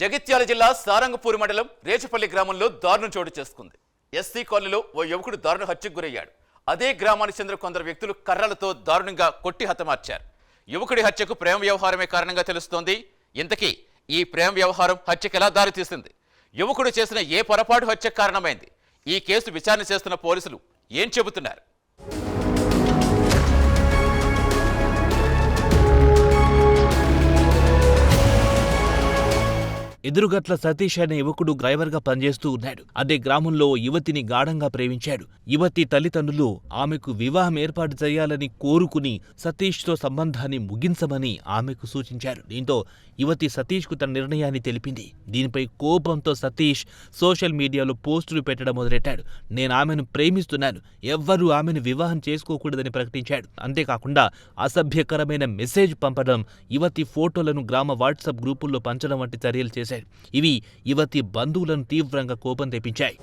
జగిత్యాల జిల్లా సారంగపూర్ మండలం రేచపల్లి గ్రామంలో దారుణం చోటు చేసుకుంది. ఎస్సీ కాలనీలో ఓ యువకుడు దారుణ హత్యకు గురయ్యాడు. అదే గ్రామానికి చెందిన కొందరు వ్యక్తులు కర్రలతో దారుణంగా కొట్టి హతమార్చారు. యువకుడి హత్యకు ప్రేమ వ్యవహారమే కారణంగా తెలుస్తోంది. ఇంతకీ ఈ ప్రేమ వ్యవహారం హత్యకు ఎలా దారితీసింది? యువకుడు చేసిన ఏ పొరపాటు హత్య కారణమైంది? ఈ కేసు విచారణ చేస్తున్న పోలీసులు ఏం చెబుతున్నారు? ఎదురుగట్ల సతీష్ అనే యువకుడు డ్రైవర్గా పనిచేస్తూ ఉన్నాడు. అదే గ్రామంలో యువతిని గాఢంగా ప్రేమించాడు. యువతి తల్లిదండ్రులు ఆమెకు వివాహం ఏర్పాటు చేయాలని కోరుకుని సతీష్తో సంబంధాన్ని ముగించమని ఆమెకు సూచించారు. దీంతో యువతి సతీష్కు తన నిర్ణయాన్ని తెలిపింది. దీనిపై కోపంతో సతీష్ సోషల్ మీడియాలో పోస్టులు పెట్టడం మొదలెట్టాడు. నేను ఆమెను ప్రేమిస్తున్నాను. ఎవ్వరూ ఆమెను వివాహం చేసుకోకూడదని ప్రకటించాడు. అంతేకాకుండా అసభ్యకరమైన మెసేజ్ పంపడం యువతి ఫోటోలను గ్రామ వాట్సాప్ గ్రూపుల్లో పంచడం వంటి చర్యలు చేశాడు. ఇవి యువతి బంధువులను తీవ్రంగా కోపం తెప్పించాయి.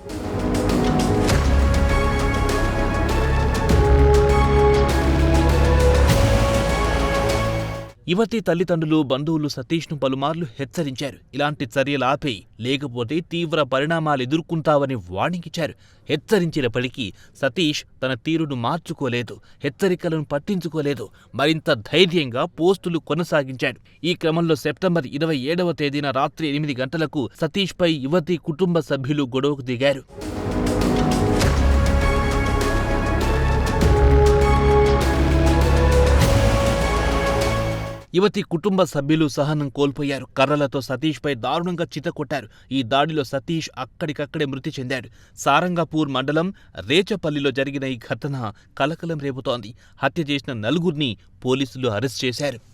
యువతి తల్లిదండ్రులు బంధువులు సతీష్ను పలుమార్లు హెచ్చరించారు. ఇలాంటి చర్యలు ఆపేయి లేకపోతే తీవ్ర పరిణామాలు ఎదుర్కొంటావని వార్నింగ్ ఇచ్చారు. హెచ్చరించినప్పటికీ సతీష్ తన తీరును మార్చుకోలేదు హెచ్చరికలను పట్టించుకోలేదు మరింత ధైర్యంగా పోస్టులు కొనసాగించాడు. ఈ క్రమంలో సెప్టెంబర్ ఇరవై ఏడవ తేదీన రాత్రి ఎనిమిది గంటలకు సతీష్పై యువతి కుటుంబ సభ్యులు గొడవకు దిగారు. యువతి కుటుంబ సభ్యులు సహనం కోల్పోయారు. కర్రలతో సతీష్పై దారుణంగా చితకొట్టారు. ఈ దాడిలో సతీష్ అక్కడికక్కడే మృతి చెందాడు. సారంగపూర్ మండలం రేచపల్లిలో జరిగిన ఈ ఘటన కలకలం రేపుతోంది. హత్య చేసిన నలుగురిని పోలీసులు అరెస్ట్ చేశారు.